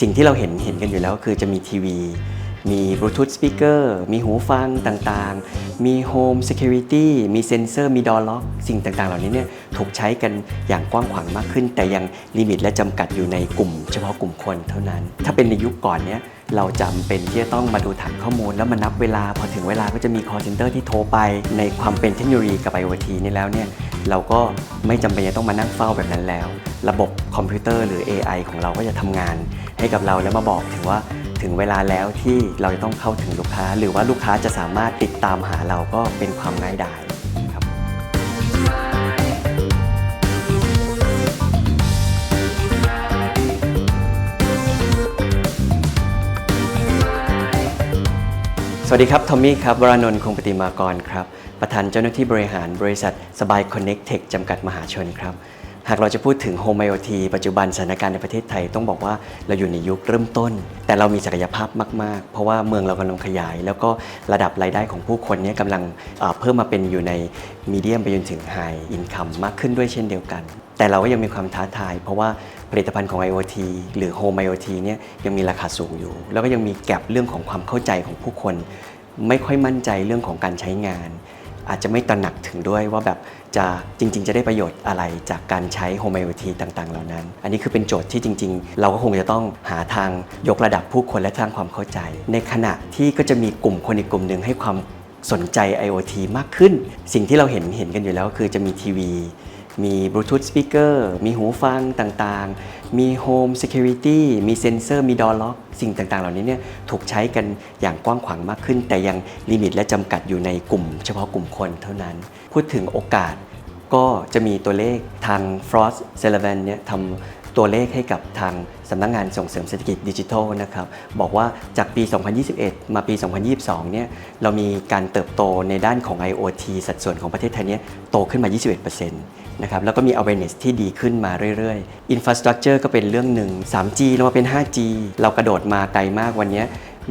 สิ่งที่เราเห็นเห็นกันอยู่แล้วคือจะมีทีวี มีบลูทูธสปีกเกอร์มีหูฟังต่างๆ มีโฮม Security มีเซนเซอร์มีดอล็อกสิ่งต่างๆ เหล่านี้เนี่ยถูกใช้กันอย่างกว้างขวางมากขึ้น แต่ยังลิมิตและจำกัดอยู่ในกลุ่ม เฉพาะกลุ่มคนเท่านั้น ถ้าเป็นในยุคก่อนเนี่ยเราจำเป็นที่จะต้องมาดูฐานข้อมูล แล้วมานับเวลาพอถึงเวลาก็จะมี call center ที่โทรไปในความเป็นเทคโนโลยีกับ IoT นี่แล้วเนี่ย เราก็ไม่จำเป็นจะต้องมานั่งเฝ้าแบบนั้นแล้ว ระบบคอมพิวเตอร์หรือ AI ของเราก็จะทำงานให้กับเราแล้วมาบอกถึงว่าถึงเวลาแล้วที่เราจะต้องเข้าถึงลูกค้า หรือว่าลูกค้าจะสามารถติดตามหาเราก็เป็นความง่ายดายครับสวัสดีครับ ทอมมี่ครับ วรานนท์คงปฏิมากรครับ ประธานเจ้าหน้าที่บริหารบริษัทสบาย Connect Tech จำกัดมหาชนครับ หากเราจะพูดถึง Home IoT ปัจจุบันสถานการณ์ในประเทศไทยต้องบอกว่าเราอยู่ในยุคเริ่มต้น แต่เรามีศักยภาพมาก ๆ เพราะว่าเมืองเรากำลังขยาย แล้วก็ระดับรายได้ของผู้คนเนี้กำลังเอ่อเพิ่มมาเป็นอยู่ในมีเดียมไปจนถึงไฮอินคัมมากขึ้นด้วยเช่นเดียวกัน แต่เราก็ยังมีความท้าทาย เพราะว่าผลิตภัณฑ์ของ IoT หรือ Home IoT เนี่ยยังมีราคาสูงอยู่ แล้วก็ยังมีแกลบเรื่องของความเข้าใจของผู้คน ไม่ค่อยมั่นใจเรื่องของการใช้งาน อาจจะไม่ตระหนักถึงด้วยว่าแบบจะจริง ๆ จะได้ประโยชน์อะไรจากการใช้ Home IoT ต่างๆ เหล่านั้น อันนี้คือเป็นโจทย์ที่จริง ๆ เราก็คงจะต้องหาทางยกระดับผู้คนและสร้างความเข้าใจ ในขณะที่ก็จะมีกลุ่มคนอีกกลุ่มหนึ่งให้ความสนใจ IoT มากขึ้น สิ่งที่เราเห็นเห็นกันอยู่แล้วก็คือจะมีทีวี มีบลูทูธสปีกเกอร์มีหูฟังต่างๆ มี Home Security มีเซ็นเซอร์ มีดอล็อก สิ่งต่างๆ เหล่านี้เนี่ยถูกใช้กันอย่างกว้างขวางมากขึ้น แต่ยังลิมิตและจำกัดอยู่ในกลุ่ม เฉพาะกลุ่มคนเท่านั้น พูดถึงโอกาสก็จะมีตัวเลขทาง Frost s u l l i v a n เนี่ยทำตัวเลขให้กับทางสำนักงงานส่งเสริมเศรษฐกิจดิจิทัลนะครับบอกว่าจากปี 2021 มาปี 2022 เนี่ยเรามีการเติบโตในด้านของ IoT สัดส่วนของประเทศไทยเนี่ยโตขึ้นมา 21% นะครับแล้วก็มี awareness ที่ดีขึ้นมาเรื่อยๆ infrastructure ก็เป็นเรื่องหนึ่ง 3G เรามาเป็น 5G เรากระโดดมาไกลมากวันนี้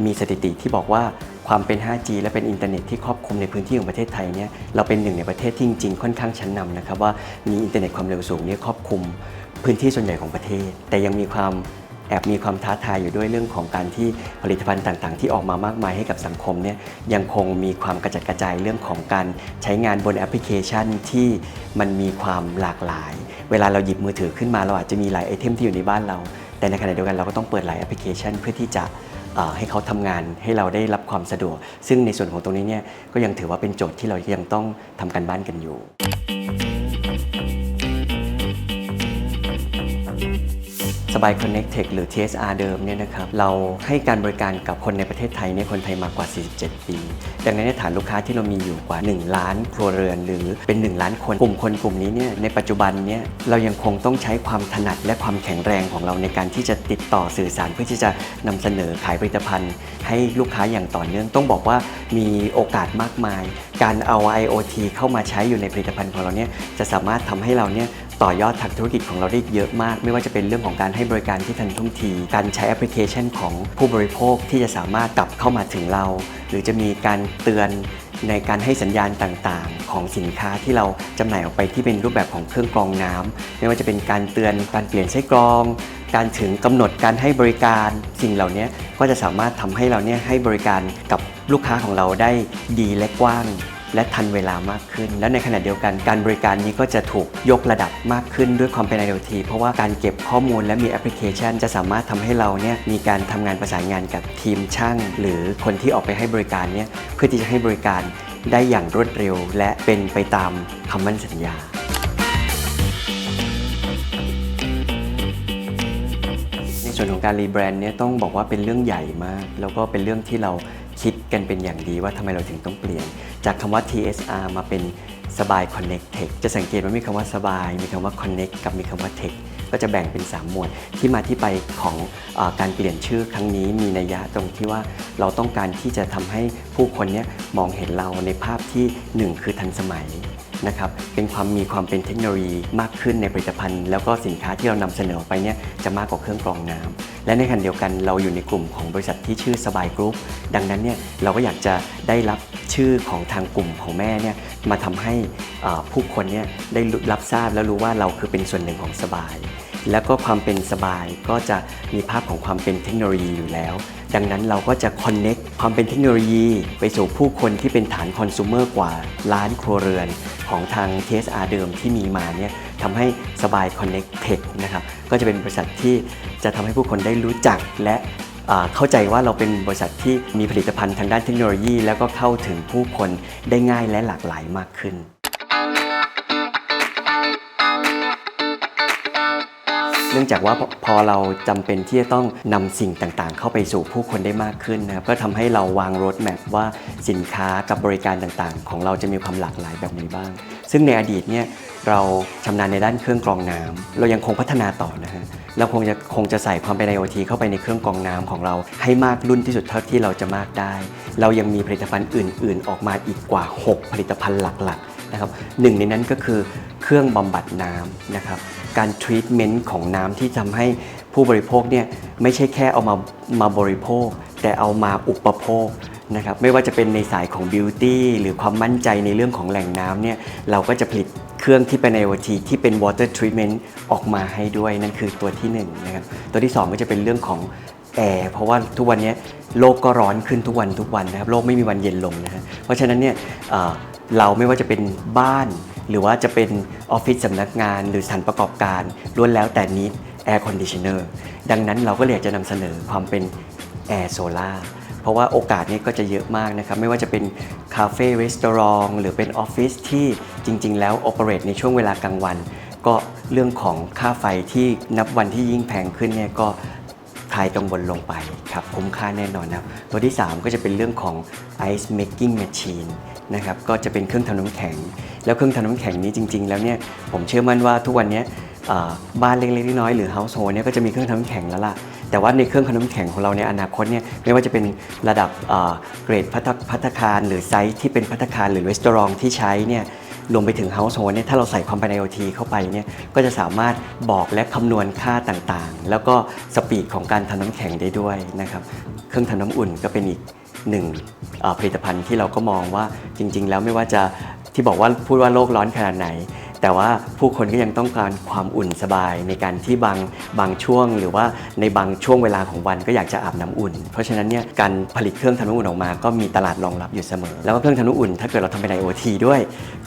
มีสถิติที่บอกว่าความเป็น 5G และเป็นอินเทอร์เน็ตที่ครอบคลุมในพื้นที่ของประเทศไทยเนี่ยเราเป็นหนึ่งในประเทศที่จริงๆค่อนข้างชั้นนำนะครับว่ามีอินเทอร์เน็ตความเร็วสูงเนี่ยครอบคลุมพื้นที่ส่วนใหญ่ของประเทศ แต่ยังมีความ แอบมีความท้าทายอยู่ด้วยเรื่องของการที่ผลิตภัณฑ์ต่างๆ ที่ออกมามากมายให้กับสังคมเนี่ยยังคงมีความกระจัดกระจายเรื่องของการใช้งานบนแอปพลิเคชันที่มันมีความหลากหลาย เวลาเราหยิบมือถือขึ้นมาเราอาจจะมีหลายไอเทมที่อยู่ในบ้านเรา แต่ในขณะเดียวกันเราก็ต้องเปิดหลายแอปพลิเคชัน เพื่อที่จะให้เขาทำงานให้เราได้รับความสะดวก ซึ่งในส่วนของตรงนี้เนี่ยก็ยังถือว่าเป็นโจทย์ที่เรายังต้องทำการบ้านกันอยู่ บาย Connect Tech หรือ TSR เดิมเนี่ยนะครับเราให้การบริการกับคนในประเทศไทยเนี่ยคนไทยมากว่า 47 ปี ดังนั้นฐานลูกค้าที่เรามีอยู่กว่า 1 ล้านครัวเรือนหรือเป็น 1 ล้านคนกลุ่มคนกลุ่มนี้เนี่ยในปัจจุบันเนี่ยเรายังคงต้องใช้ความถนัดและความแข็งแรงของเราในการที่จะติดต่อสื่อสารเพื่อที่จะนำเสนอขายผลิตภัณฑ์ ให้ลูกค้าอย่างต่อเนื่องต้องบอกว่ามีโอกาสมากมาย การเอา IoT เข้ามาใช้อยู่ในผลิตภัณฑ์ของเราเนี่ยจะสามารถทำให้เราเนี่ย ต่อยอดทางธุรกิจของเราได้เยอะมาก ไม่ว่าจะเป็นเรื่องของการให้บริการที่ทันท่วงที การใช้แอปพลิเคชันของผู้บริโภคที่จะสามารถกลับเข้ามาถึงเรา หรือจะมีการเตือนในการให้สัญญาณต่างๆ ของสินค้าที่เราจำหน่ายออกไปที่เป็นรูปแบบของเครื่องกรองน้ำไม่ว่าจะเป็นการเตือนการเปลี่ยนไส้กรอง การถึงกำหนดการให้บริการสิ่งเหล่านี้ก็จะสามารถทำให้เราเนี่ยให้บริการกับลูกค้าของเราได้ดีและกว้าง และทันเวลามากขึ้น และในขณะเดียวกันการบริการนี้ก็จะถูกยกระดับมากขึ้นด้วยความเป็น IoT เพราะว่าการเก็บข้อมูลและมีแอปพลิเคชัน จะสามารถทำให้เราเนี่ยมีการทำงานประสานงานกับทีมช่าง หรือคนที่ออกไปให้บริการเนี่ยเพื่อที่จะให้บริการได้อย่างรวดเร็ว และเป็นไปตามคำมั่นสัญญาในส่วนของการรีแบรนด์เนี่ยต้องบอกว่าเป็นเรื่องใหญ่มาก แล้วก็เป็นเรื่องที่เราคิดกันเป็นอย่างดีว่าทำไมเราถึงต้องเปลี่ยน จากคำว่า TSR มาเป็นสบาย Connect Tech จะสังเกตว่ามีคำว่าสบาย มีคำว่า Connect กับมีคำว่า Tech ก็จะแบ่งเป็น 3 หมวด ที่มาที่ไปของอการเปลี่ยนชื่อครั้งนี้มีนัยยะตรงที่ว่าเราต้องการที่จะทำให้ผู้คนเนี้มองเห็นเราในภาพที่หนึ่งคือทันสมัย นะครับเป็นความมีความเป็นเทคโนโลยีมากขึ้นในผลิตภัณฑ์ แล้วก็สินค้าที่เรานำเสนอไปเนี่ยจะมากกว่าเครื่องกรองน้ำและในขณะเดียวกันเราอยู่ในกลุ่มของบริษัทที่ชื่อสบายกรุ๊ปดังนั้นเนี่ยเราก็อยากจะได้รับชื่อของทางกลุ่มของแม่เนี่ยมาทำให้ผู้คนเนี่ยได้รับทราบแล้วรู้ว่าเราคือเป็นส่วนหนึ่งของสบาย แล้วก็ความเป็นสบายก็จะมีภาพของความเป็นเทคโนโลยีอยู่แล้ว ดังนั้นเราก็จะ connect ความเป็นเทคโนโลยี ไปสู่ผู้คนที่เป็นฐานคอน sumer กว่าล้านครัวเรือนของทาง TSR เดิมที่มีมาเนี่ยทำให้สบาย Connect Tech นะครับก็จะเป็นบริษัทที่จะทำให้ผู้คนได้รู้จักและเข้าใจว่าเราเป็นบริษัทที่มีผลิตภัณฑ์ทางด้านเทคโนโลยี แล้วก็เข้าถึงผู้คนได้ง่ายและหลากหลายมากขึ้น เนื่องจากว่าพอพอเราจำเป็นที่จะต้องนำสิ่งต่างๆ เข้าไปสู่ผู้คนได้มากขึ้นนะครับก็ทำให้เราวางรถแมพว่าสินค้ากับบริการต่างๆ ของเราจะมีความหลากหลายแบบนี้บ้าง ซึ่งในอดีตเนี่ยเราชำนาญในด้านเครื่องกรองน้ำเรายังคงพัฒนาต่อนะฮะเราคงจะคงจะใส่ความเป็น IoT เข้าไปในเครื่องกรองน้ำของเราให้มากรุ่นที่สุดเท่าที่เราจะมากได้ เรายังมีผลิตภัณฑ์อื่น ๆ ออกมาอีกกว่า 6 ผลิตภัณฑ์หลักๆนะครับหนึ่งในนั้นก็คือเครื่องบำบัดน้ำนะครับ การทรีทเมนต์ของน้ำที่ทำให้ผู้บริโภคเนี่ยไม่ใช่แค่เอามามาบริโภค แต่เอามาอุปโภคนะครับไม่ว่าจะเป็นในสายของบิวตี้หรือความมั่นใจในเรื่องของแหล่งน้ำเนี่ยเราก็จะผลิตเครื่องที่เป็น IoT ที่เป็น water treatment ออกมาให้ด้วยนั่นคือตัวที่หนึ่งนะครับตัวที่สองก็จะเป็นเรื่องของแอร์เพราะว่าทุกวันนี้โลกก็ร้อนขึ้นทุกวันทุกวันนะครับโลกไม่มีวันเย็นลงนะฮะเพราะฉะนั้นเนี่ยเราไม่ว่าจะเป็นบ้าน หรือว่าจะเป็นออฟฟิศสำนักงานหรือสถานประกอบการล้วนแล้วแต่นี้แอร์คอนดิชเนอร์ดังนั้นเราก็เลยอยากจะนำเสนอความเป็นแอร์โซล่าเพราะว่าโอกาสนี้ก็จะเยอะมากนะครับ ไม่ว่าจะเป็นคาเฟ่รีสตอรองหรือเป็นออฟฟิศที่จริง ๆ แล้วโอเปเรตในช่วงเวลากลางวัน ก็เรื่องของค่าไฟที่นับวันที่ยิ่งแพงขึ้นเนี่ยก็คลายกังวลลงไปครับคุ้มค่าแน่นอนนะครับ ตัวที่ 3 ก็จะเป็นเรื่องของ ice making machine นะครับก็จะเป็นเครื่องทำน้ำแข็ง แล้วเครื่องทำน้ำแข็งนี้จริง ๆ แล้วเนี่ยผมเชื่อมั่นว่าทุกวันนี้บ้านเล็กๆน้อยๆหรือ household เนี่ยก็จะมีเครื่องทำน้ำแข็งแล้วล่ะแต่ว่าในเครื่องทำน้ำแข็งของเราในอนาคตเนี่ยไม่ว่าจะเป็นระดับเกรดพัตตพัตตาคารหรือไซส์ที่เป็นพัตตาคารหรือรีสตอรองที่ใช้เนี่ยรวมไปถึง Household เนี่ยถ้าเราใส่ความเป็น IoT เข้าไปเนี่ยก็จะสามารถบอกและคำนวณค่าต่างๆ แล้วก็สปีดของการทำน้ำแข็งได้ด้วยนะครับ เครื่องทำน้ำอุ่นก็เป็นอีก หนึ่งผลิตภัณฑ์ที่เราก็มองว่าจริง ๆ แล้วไม่ว่าจะที่บอกว่าพูดว่าโลกร้อนขนาดไหน แต่ว่าผู้คนก็ยังต้องการความอุ่นสบายในการที่บางบางช่วง หรือว่าในบางช่วงเวลาของวันก็อยากจะอาบน้ำอุ่น เพราะฉะนั้นเนี่ยการผลิตเครื่องทำน้ำอุ่นออกมาก็มีตลาดรองรับอยู่เสมอ แล้วก็เครื่องทำน้ำอุ่น ถ้าเกิดเราทำเป็น IoT ด้วย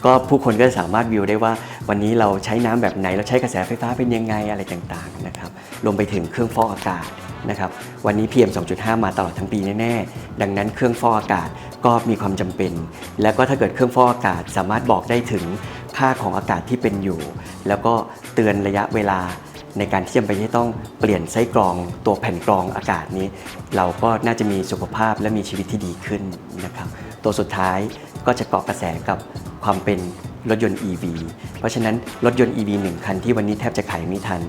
ก็ผู้คนก็สามารถวิวได้ว่าวันนี้เราใช้น้ำแบบไหนเราใช้กระแสไฟฟ้าเป็นยังไงอะไรต่างๆนะครับรวมไปถึงเครื่องฟอกอากาศ นะครับวันนี้ PM 2.5 มาตลอดทั้งปีแน่ๆ ดังนั้นเครื่องฟอกอากาศก็มีความจำเป็น แล้วก็ถ้าเกิดเครื่องฟอกอากาศสามารถบอกได้ถึงค่าของอากาศที่เป็นอยู่ แล้วก็เตือนระยะเวลาในการที่จำเป็นที่ต้องเปลี่ยนไส้กรองตัวแผ่นกรองอากาศนี้ เราก็น่าจะมีสุขภาพและมีชีวิตที่ดีขึ้นนะครับตัวสุดท้ายก็จะเกาะกระแสกับความเป็นรถยนต์ EV เพราะฉะนั้นรถยนต์ EV 1 คันที่วันนี้แทบจะขายไม่ทัน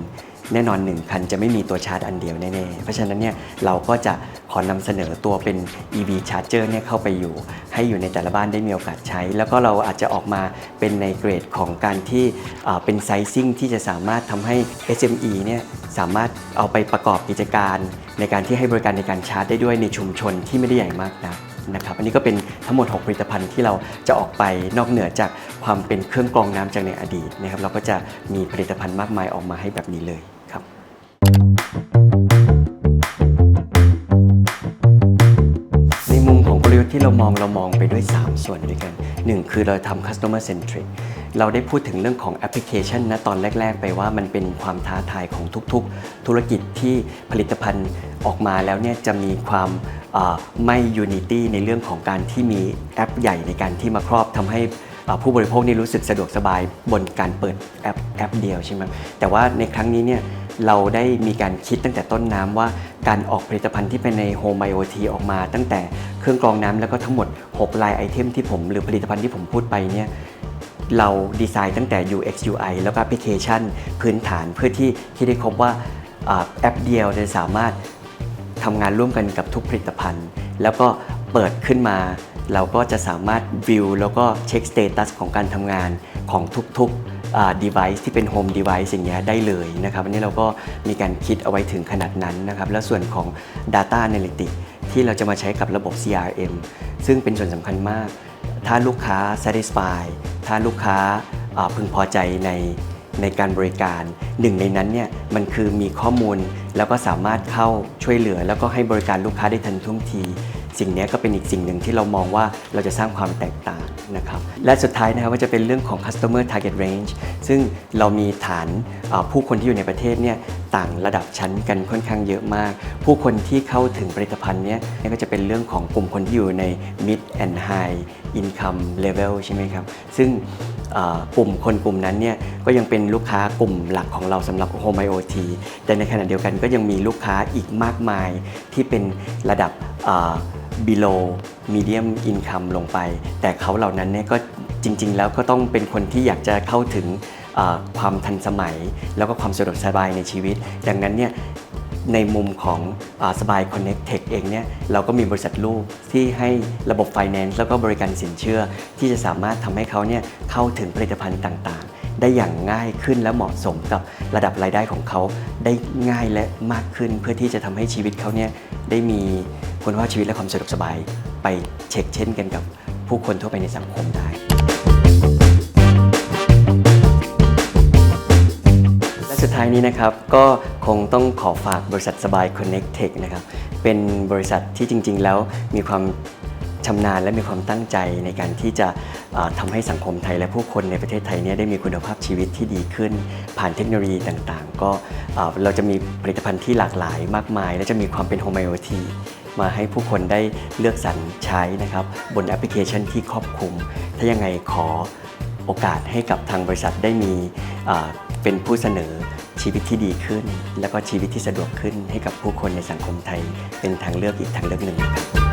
แน่นอน 1 คันจะไม่มีตัวชาร์จอันเดียวแน่ๆ เพราะฉะนั้นเนี่ยเราก็จะขอนำเสนอตัวเป็น EV Charger เนี่ยเข้าไปอยู่ ให้อยู่ในแต่ละบ้านได้มีโอกาสใช้ แล้วก็เราอาจจะออกมาเป็นในเกรดของการที่เป็นไซซิ่งที่จะสามารถทำให้ SME เนี่ยสามารถเอาไปประกอบกิจการ ในการที่ให้บริการในการชาร์จได้ด้วยในชุมชนที่ไม่ได้ใหญ่มากนักนะครับอันนี้ก็เป็นทั้งหมด 6 ผลิตภัณฑ์ที่เราจะออกไปนอกเหนือจากความเป็นเครื่องกรองน้ำจากในอดีตนะครับเราก็จะมีผลิตภัณฑ์มากมายออกมาให้แบบนี้เลย มองเรามองไปด้วย 3 ส่วนด้วยกัน 1 คือเราทำ customer centric เราได้พูดถึงเรื่องของแอปพลิเคชันนะตอนแรก ๆ ไปว่ามันเป็นความท้าทายของทุกๆ ธุรกิจที่ผลิตภัณฑ์ออกมาแล้วเนี่ยจะมีความเอ่อไม่ unity ในเรื่องของการที่มีแอปใหญ่ในการที่มาครอบทำให้ผู้บริโภคนี่รู้สึกสะดวกสบายบนการเปิดแอปแอปเดียวใช่ไหมแต่ว่าในครั้งนี้เนี่ยเราได้มีการคิดตั้งแต่ต้นน้ำว่าการออกผลิตภัณฑ์ที่เป็นใน Home IoT ออกมาตั้งแต่ เครื่องกรองน้ำแล้วก็ทั้งหมด 6 ลายไอเทมที่ผมหรือผลิตภัณฑ์ที่ผมพูดไปเนี่ยเราดีไซน์ตั้งแต่ UX UI แล้วก็แอปพลิเคชัน พื้นฐานเพื่อที่ที่ได้ครบว่าอแอปเดียวจะสามารถทำงานร่วมกันกับทุกผลิตภัณฑ์ แล้วก็เปิดขึ้นมา เราก็จะสามารถวิวแล้วก็เช็คสเตตัสของการทำงานของทุกๆ device ที่เป็น home device อย่างเงี้ยได้เลยนะครับอันนี้เราก็มีการคิดเอาไว้ถึงขนาดนั้นนะครับ และส่วนของ data analytics ที่เราจะมาใช้กับระบบ CRM ซึ่งเป็นส่วนสำคัญมาก ถ้าลูกค้า satisfy ถ้าลูกค้าพึงพอใจในในการบริการหนึ่งในนั้นเนี่ยมันคือมีข้อมูลแล้วก็สามารถเข้าช่วยเหลือ แล้วก็ให้บริการลูกค้าได้ทันท่วงที สิ่งนี้ก็เป็นอีกสิ่งหนึ่งที่เรามองว่าเราจะสร้างความแตกต่าง นะครับและสุดท้ายนะครับก็จะเป็นเรื่องของ customer target range ซึ่งเรามีฐานผู้คนที่อยู่ในประเทศเนี่ยต่างระดับชั้นกันค่อนข้างเยอะมาก ผู้คนที่เข้าถึงผลิตภัณฑ์เนี้ยก็จะเป็นเรื่องของกลุ่มคนที่อยู่ใน mid and high income level ใช่ไหมครับ ซึ่งกลุ่มคนกลุ่มนั้นเนี่ยก็ยังเป็นลูกค้ากลุ่มหลักของเราสำหรับ Home IoT แต่ในขณะเดียวกันก็ยังมีลูกค้าอีกมากมายที่เป็นระดับ below medium income ลงไป แต่เขาเหล่านั้นเนี่ยก็จริง ๆ แล้วก็ต้องเป็นคนที่อยากจะเข้าถึงความทันสมัย แล้วก็ความสะดวกสบายในชีวิต ดังนั้นเนี่ยในมุมของอสบาย Connect Tech เองเนี่ยเราก็มีบริษัทลูกที่ให้ระบบ Finance แล้วก็บริการสินเชื่อ ที่จะสามารถทำให้เขาเนี่ยเข้าถึงผลิตภัณฑ์ต่างๆ ได้อย่างง่ายขึ้นและเหมาะสมกับระดับรายได้ของเขาได้ง่ายและมากขึ้น เพื่อที่จะทำให้ชีวิตเขาเนี่ยได้มี คุณภาพชีวิตและความสะดวกสบายไปเช็คเช่นกันกับผู้คนทั่วไปในสังคมได้ และสุดท้ายนี้นะครับก็คงต้องขอฝากบริษัทสบาย Connect Tech นะครับเป็นบริษัทที่จริง ๆ แล้วมีความชำนาญและมีความตั้งใจในการที่จะทำให้สังคมไทยและผู้คนในประเทศไทยเนี่ยได้มีคุณภาพชีวิตที่ดีขึ้น ผ่านเทคโนโลยีต่างๆ ก็เราจะมีผลิตภัณฑ์ที่หลากหลายมากมาย และจะมีความเป็น Home IoT ม มาให้ผู้คนได้เลือกสรรใช้นะครับ บนแอปพลิเคชันที่ครอบคลุม ถ้ายังไงขอโอกาสให้กับทางบริษัทได้มีเป็นผู้เสนอชีวิตที่ดีขึ้น แล้วก็ชีวิตที่สะดวกขึ้นให้กับผู้คนในสังคมไทย เป็นทางเลือกอีกทางเลือกหนึ่งนะครับ